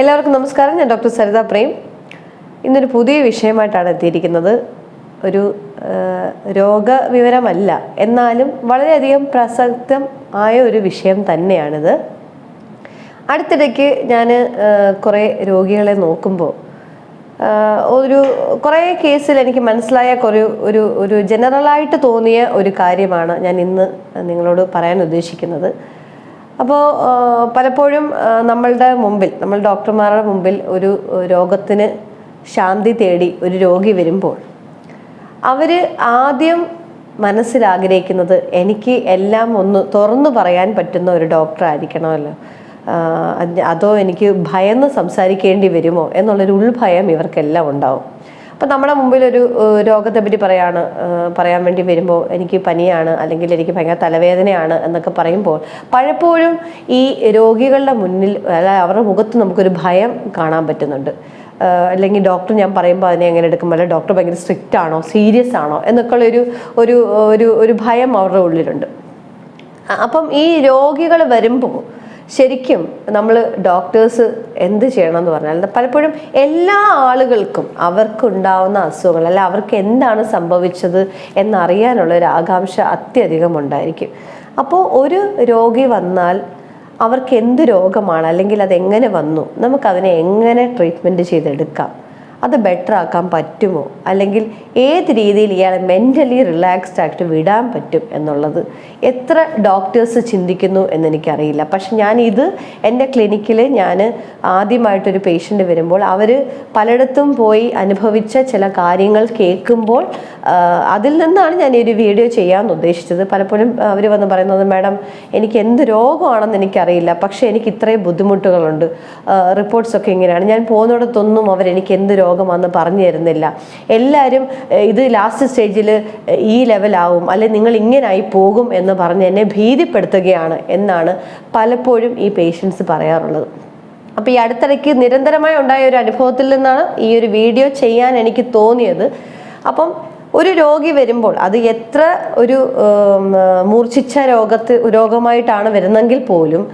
എല്ലാവർക്കും നമസ്കാരം. ഞാൻ ഡോക്ടർ സരിത പ്രേം. ഇന്നൊരു പുതിയ വിഷയമായിട്ടാണ് എത്തിയിരിക്കുന്നത്. ഒരു രോഗവിവരമല്ല എന്നാലും വളരെയധികം പ്രസക്തം ആയ ഒരു വിഷയം തന്നെയാണിത്. അടുത്തിടയ്ക്ക് ഞാൻ കുറേ രോഗികളെ നോക്കുമ്പോൾ ഒരു കുറേ കേസിൽ എനിക്ക് മനസ്സിലായ കുറേ ഒരു ഒരു ജനറലായിട്ട് തോന്നിയ ഒരു കാര്യമാണ് ഞാൻ ഇന്ന് നിങ്ങളോട് പറയാൻ ഉദ്ദേശിക്കുന്നത്. അപ്പോൾ പലപ്പോഴും നമ്മളുടെ മുമ്പിൽ നമ്മൾ ഡോക്ടർമാരുടെ മുമ്പിൽ ഒരു രോഗത്തിന് ശാന്തി തേടി ഒരു രോഗി വരുമ്പോൾ അവർ ആദ്യം മനസ്സിലാഗ്രഹിക്കുന്നത് എനിക്ക് എല്ലാം ഒന്ന് തുറന്നു പറയാൻ പറ്റുന്ന ഒരു ഡോക്ടർ ആയിരിക്കണമല്ലോ അതോ എനിക്ക് ഭയന്ന് സംസാരിക്കേണ്ടി വരുമോ എന്നുള്ളൊരു ഉൾഭയം ഇവർക്കെല്ലാം ഉണ്ടാവും. അപ്പം നമ്മുടെ മുമ്പിൽ ഒരു രോഗത്തെ പറ്റി പറയാണ് പറയാൻ വേണ്ടി വരുമ്പോൾ എനിക്ക് പനിയാണ് അല്ലെങ്കിൽ എനിക്ക് ഭയങ്കര തലവേദനയാണ് എന്നൊക്കെ പറയുമ്പോൾ പലപ്പോഴും ഈ രോഗികളുടെ മുന്നിൽ അല്ല അവരുടെ മുഖത്ത് നമുക്കൊരു ഭയം കാണാൻ പറ്റുന്നുണ്ട്. അല്ലെങ്കിൽ ഡോക്ടർ ഞാൻ പറയുമ്പോൾ അതിനെ എങ്ങനെ എടുക്കും? അല്ല ഡോക്ടർ ഭയങ്കര സ്ട്രിക്റ്റ് ആണോ? സീരിയസ് ആണോ? എന്നൊക്കെയുള്ള ഒരു ഒരു ഒരു ഒരു ഭയം അവരുടെ ഉള്ളിലുണ്ട്. അപ്പം ഈ രോഗികൾ വരുമ്പോൾ ശരിക്കും നമ്മൾ ഡോക്ടേഴ്സ് എന്ത് ചെയ്യണം എന്ന് പറഞ്ഞാൽ പലപ്പോഴും എല്ലാ ആളുകൾക്കും അവർക്കുണ്ടാവുന്ന അസുഖങ്ങൾ അല്ല അവർക്ക് എന്താണ് സംഭവിച്ചത് എന്നറിയാനുള്ള ഒരു ആകാംക്ഷ അത്യധികം ഉണ്ടായിരിക്കും. അപ്പോൾ ഒരു രോഗി വന്നാൽ അവർക്ക് എന്ത് രോഗമാണ് അല്ലെങ്കിൽ അതെങ്ങനെ വന്നു? നമുക്കതിനെ എങ്ങനെ ട്രീറ്റ്മെന്റ് ചെയ്തെടുക്കാം? അത് ബെറ്റർ ആക്കാൻ പറ്റുമോ? അല്ലെങ്കിൽ ഏത് രീതിയിൽ ഇയാളെ മെന്റലി റിലാക്സ്ഡ് ആയിട്ട് വിടാൻ പറ്റും എന്നുള്ളത് എത്ര ഡോക്ടേഴ്സ് ചിന്തിക്കുന്നു എന്നെനിക്കറിയില്ല. പക്ഷെ ഞാൻ ഇത് എന്റെ ക്ലിനിക്കിൽ ഞാൻ ആദ്യമായിട്ടൊരു പേഷ്യന്റ് വരുമ്പോൾ അവർ പലയിടത്തും പോയി അനുഭവിച്ച ചില കാര്യങ്ങൾ കേൾക്കുമ്പോൾ അതിൽ നിന്നാണ് ഞാൻ ഈ ഒരു വീഡിയോ ചെയ്യാമെന്ന് ഉദ്ദേശിച്ചത്. പലപ്പോഴും അവർ വന്ന് പറയുന്നത് മാഡം എനിക്ക് എന്ത് രോഗമാണെന്ന് എനിക്കറിയില്ല. പക്ഷേ എനിക്ക് ഇത്രയും ബുദ്ധിമുട്ടുകളുണ്ട്. റിപ്പോർട്ട്സ് ഒക്കെ ഇങ്ങനെയാണ്. ഞാൻ പോകുന്നിടത്തൊന്നും അവരെനിക്ക് എന്ത് രോഗമാണെന്ന് പറഞ്ഞു തരുന്നില്ല എല്ലാവരും ഇത് ലാസ്റ്റ് സ്റ്റേജിൽ ഈ ലെവലാവും അല്ലെ നിങ്ങൾ ഇങ്ങനായി പോകും എന്ന് പറഞ്ഞ് എന്നെ ഭീതിപ്പെടുത്തുകയാണ് എന്നാണ് പലപ്പോഴും ഈ പേഷ്യൻസ് പറയാറുള്ളത്. അപ്പോൾ ഈ അടുത്തിടയ്ക്ക് നിരന്തരമായി ഉണ്ടായ ഒരു അനുഭവത്തിൽ നിന്നാണ് ഈ ഒരു വീഡിയോ ചെയ്യാൻ എനിക്ക് തോന്നിയത്. അപ്പം ഒരു രോഗി വരുമ്പോൾ അത് എത്ര ഒരു മൂർച്ഛിച്ച രോഗത്ത് രോഗമായിട്ടാണ് വരുന്നെങ്കിൽ പോലും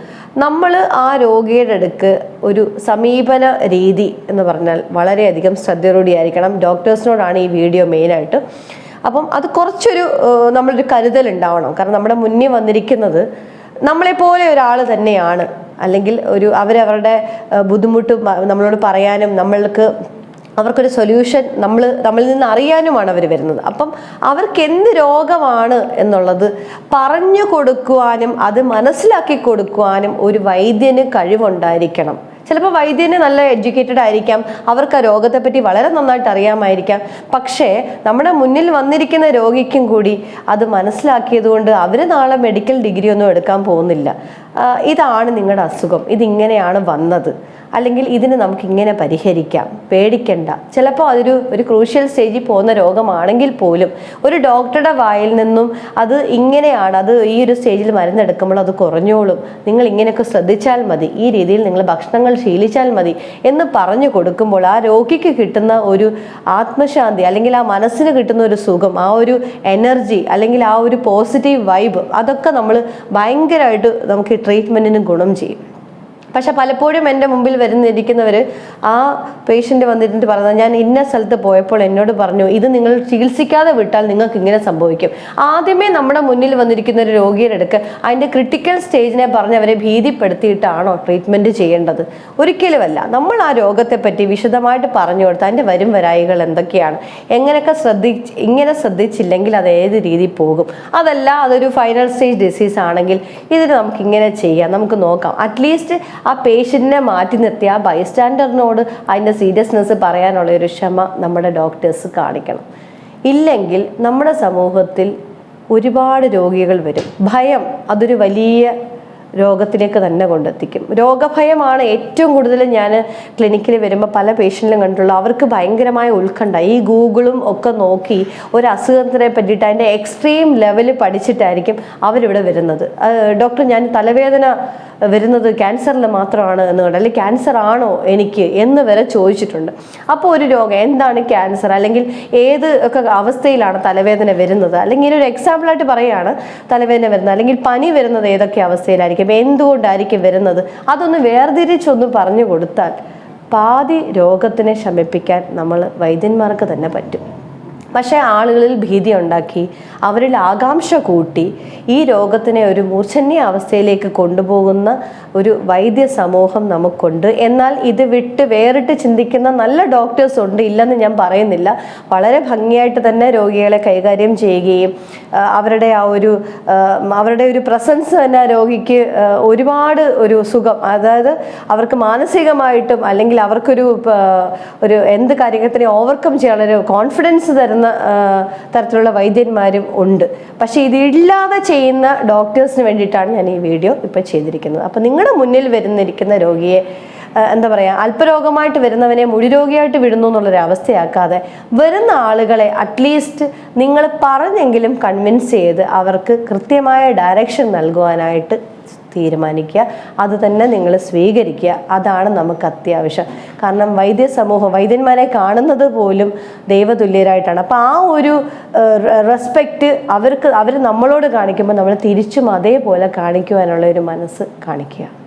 നമ്മൾ ആ രോഗിയുടെ അടുക്ക് ഒരു സമീപന രീതി എന്ന് പറഞ്ഞാൽ വളരെയധികം ശ്രദ്ധയോടെയായിരിക്കണം ഡോക്ടേഴ്സിനോടാണ് ഈ വീഡിയോ മെയിനായിട്ട്. അപ്പം അത് കുറച്ചൊരു നമ്മളൊരു കരുതൽ ഉണ്ടാവണം. കാരണം നമ്മുടെ മുന്നിൽ വന്നിരിക്കുന്നത് നമ്മളെപ്പോലെ ഒരാൾ തന്നെയാണ്. അല്ലെങ്കിൽ ഒരു അവരവരുടെ ബുദ്ധിമുട്ട് നമ്മളോട് പറയാനും നമ്മൾക്ക് അവർക്കൊരു സൊല്യൂഷൻ നമ്മൾ നമ്മളിൽ നിന്ന് അറിയാനുമാണ് അവർ വരുന്നത്. അപ്പം അവർക്ക് എന്ത് രോഗമാണ് എന്നുള്ളത് പറഞ്ഞു കൊടുക്കുവാനും അത് മനസ്സിലാക്കി കൊടുക്കുവാനും ഒരു വൈദ്യന് കഴിവുണ്ടായിരിക്കണം. ചിലപ്പോൾ വൈദ്യന് നല്ല എഡ്യൂക്കേറ്റഡ് ആയിരിക്കാം. അവർക്ക് ആ രോഗത്തെപ്പറ്റി വളരെ നന്നായിട്ട് അറിയാമായിരിക്കാം. പക്ഷേ നമ്മുടെ മുന്നിൽ വന്നിരിക്കുന്ന രോഗിക്കും കൂടി അത് മനസ്സിലാക്കിയത് കൊണ്ട് അവർ നാളെ മെഡിക്കൽ ഡിഗ്രി ഒന്നും എടുക്കാൻ പോകുന്നില്ല. ഇതാണ് നിങ്ങളുടെ അസുഖം. ഇതിങ്ങനെയാണ് വന്നത്. അല്ലെങ്കിൽ ഇതിന് നമുക്ക് ഇങ്ങനെ പരിഹരിക്കാം. പേടിക്കണ്ട. ചിലപ്പോൾ അതൊരു ഒരു ക്രൂഷ്യൽ സ്റ്റേജിൽ പോകുന്ന രോഗമാണെങ്കിൽ പോലും ഒരു ഡോക്ടറുടെ വായിൽ നിന്നും അത് ഇങ്ങനെയാണ് അത് ഈ ഒരു സ്റ്റേജിൽ മരുന്നെടുക്കുമ്പോൾ അത് കുറഞ്ഞോളും. നിങ്ങൾ ഇങ്ങനെയൊക്കെ ശ്രദ്ധിച്ചാൽ മതി. ഈ രീതിയിൽ നിങ്ങൾ ഭക്ഷണങ്ങൾ ശീലിച്ചാൽ മതി എന്ന് പറഞ്ഞു കൊടുക്കുമ്പോൾ ആ രോഗിക്ക് കിട്ടുന്ന ഒരു ആത്മശാന്തി അല്ലെങ്കിൽ ആ മനസ്സിന് കിട്ടുന്ന ഒരു സുഖം ആ ഒരു എനർജി അല്ലെങ്കിൽ ആ ഒരു പോസിറ്റീവ് വൈബ് അതൊക്കെ നമ്മൾ ഭയങ്കരമായിട്ട് നമുക്ക് ട്രീറ്റ്മെന്റിന് ഗുണം ചെയ്യും. പക്ഷെ പലപ്പോഴും എന്റെ മുമ്പിൽ വരുന്നിരിക്കുന്നവർ ആ പേഷ്യന്റ് വന്നിട്ട് പറഞ്ഞത് ഞാൻ ഇന്ന സ്ഥലത്ത് പോയപ്പോൾ എന്നോട് പറഞ്ഞു ഇത് നിങ്ങൾ ചികിത്സിക്കാതെ വിട്ടാൽ നിങ്ങൾക്ക് ഇങ്ങനെ സംഭവിക്കും. ആദ്യമേ നമ്മുടെ മുന്നിൽ വന്നിരിക്കുന്ന ഒരു രോഗിയുടെ അടുക്ക് അതിന്റെ ക്രിട്ടിക്കൽ സ്റ്റേജിനെ പറഞ്ഞ് അവരെ ഭീതിപ്പെടുത്തിയിട്ടാണോ ട്രീറ്റ്മെന്റ് ചെയ്യേണ്ടത്? ഒരിക്കലുമല്ല. നമ്മൾ ആ രോഗത്തെ പറ്റി വിശദമായിട്ട് പറഞ്ഞു കൊടുത്ത് അതിന്റെ വരും വരായികൾ എന്തൊക്കെയാണ്? എങ്ങനെയൊക്കെ ശ്രദ്ധിച്ച് ഇങ്ങനെ ശ്രദ്ധിച്ചില്ലെങ്കിൽ അത് ഏത് രീതിയിൽ പോകും? അതല്ല അതൊരു ഫൈനൽ സ്റ്റേജ് ഡിസീസ് ആണെങ്കിൽ ഇതിന് നമുക്ക് ഇങ്ങനെ ചെയ്യാം. നമുക്ക് നോക്കാം. അറ്റ്ലീസ്റ്റ് ആ പേഷ്യന്റിനെ മാറ്റി നിർത്തി ആ ബൈസ്റ്റാൻഡറിനോട് അതിന്റെ സീരിയസ്നെസ് പറയാനുള്ള ഒരു ക്ഷമ നമ്മുടെ ഡോക്ടേഴ്സ് കാണിക്കണം. ഇല്ലെങ്കിൽ നമ്മുടെ സമൂഹത്തിൽ ഒരുപാട് രോഗികൾ വരും. ഭയം അതൊരു വലിയ രോഗത്തിലേക്ക് തന്നെ കൊണ്ടെത്തിക്കും. രോഗഭയമാണ് ഏറ്റവും കൂടുതൽ ഞാൻ ക്ലിനിക്കിൽ വരുമ്പോൾ പല പേഷ്യന്റിലും കണ്ടിട്ടുള്ളൂ അവർക്ക് ഭയങ്കരമായ ഉത്കണ്ഠ. ഈ ഗൂഗിളും ഒക്കെ നോക്കി ഒരു അസുഖത്തിനെ പറ്റിയിട്ട് അതിന്റെ എക്സ്ട്രീം ലെവൽ പഠിച്ചിട്ടായിരിക്കും അവരിവിടെ വരുന്നത്. ഡോക്ടർ ഞാൻ തലവേദന വരുന്നത് ക്യാൻസറിൽ മാത്രമാണ് എന്ന് കണ്ട്. അല്ലെങ്കിൽ ക്യാൻസർ ആണോ എനിക്ക് എന്ന് വരെ ചോദിച്ചിട്ടുണ്ട്. അപ്പോൾ ഒരു രോഗം എന്താണ് ക്യാൻസർ? അല്ലെങ്കിൽ ഏത് ഒക്കെ അവസ്ഥയിലാണ് തലവേദന വരുന്നത്? അല്ലെങ്കിൽ ഒരു എക്സാമ്പിളായിട്ട് പറയുകയാണ് തലവേദന വരുന്നത് അല്ലെങ്കിൽ പനി വരുന്നത് ഏതൊക്കെ അവസ്ഥയിലായിരിക്കും? എന്തുകൊണ്ടായിരിക്കും വരുന്നത്? അതൊന്ന് വേർതിരിച്ചൊന്ന് പറഞ്ഞു കൊടുത്താൽ പാതി രോഗത്തിനെ ശമിപ്പിക്കാൻ നമ്മൾ വൈദ്യന്മാർക്ക് തന്നെ പറ്റും. പക്ഷേ ആളുകളിൽ ഭീതി ഉണ്ടാക്കി അവരിൽ ആകാംക്ഷ കൂട്ടി ഈ രോഗത്തിനെ ഒരു മൂർച്ഛന്യ അവസ്ഥയിലേക്ക് കൊണ്ടുപോകുന്ന ഒരു വൈദ്യ സമൂഹം നമുക്കുണ്ട്. എന്നാൽ ഇത് വിട്ട് വേറിട്ട് ചിന്തിക്കുന്ന നല്ല ഡോക്ടേഴ്സ് ഉണ്ട് ഇല്ലെന്ന് ഞാൻ പറയുന്നില്ല. വളരെ ഭംഗിയായിട്ട് തന്നെ രോഗികളെ കൈകാര്യം ചെയ്യുകയും അവരുടെ ആ ഒരു അവരുടെ ഒരു പ്രസൻസ് തന്നെ രോഗിക്ക് ഒരുപാട് ഒരു സുഖം അതായത് അവർക്ക് മാനസികമായിട്ടും അല്ലെങ്കിൽ അവർക്കൊരു ഒരു എന്ത് കാര്യത്തിനെ ഓവർകം ചെയ്യാനുള്ളൊരു കോൺഫിഡൻസ് തരുന്ന ആ, തരത്തിലുള്ള വൈദ്യന്മാരും ഉണ്ട്. പക്ഷെ ഇതില്ലാതെ ചെയ്യുന്ന ഡോക്ടേഴ്സിന് വേണ്ടിയിട്ടാണ് ഞാൻ ഈ വീഡിയോ ഇപ്പോൾ ചെയ്തിരിക്കുന്നത്. അപ്പോൾ നിങ്ങളുടെ മുന്നിൽ വരുന്നിരിക്കുന്ന രോഗിയെ എന്താ പറയുക അല്പരോഗമായിട്ട് വരുന്നവനെ മുഴുരോഗിയായിട്ട് വിടുന്നു എന്നുള്ളൊരു അവസ്ഥയാക്കാതെ വരുന്ന ആളുകളെ അറ്റ്ലീസ്റ്റ് നിങ്ങൾ പറഞ്ഞെങ്കിലും കൺവിൻസ് ചെയ്ത് അവർക്ക് കൃത്യമായ ഡയറക്ഷൻ നൽകുവാനായിട്ട് തീരുമാനിക്കുക. അത് തന്നെ നിങ്ങൾ സ്വീകരിക്കുക. അതാണ് നമുക്ക് അത്യാവശ്യം. കാരണം വൈദ്യ സമൂഹം വൈദ്യന്മാരെ കാണുന്നത് പോലും ദൈവതുല്യരായിട്ടാണ്. അപ്പോൾ ആ ഒരു റെസ്പെക്റ്റ് അവർക്ക് അവർ നമ്മളോട് കാണിക്കുമ്പോൾ നമ്മൾ തിരിച്ചും അതേപോലെ കാണിക്കുവാനുള്ള ഒരു മനസ്സ് കാണിക്കുക.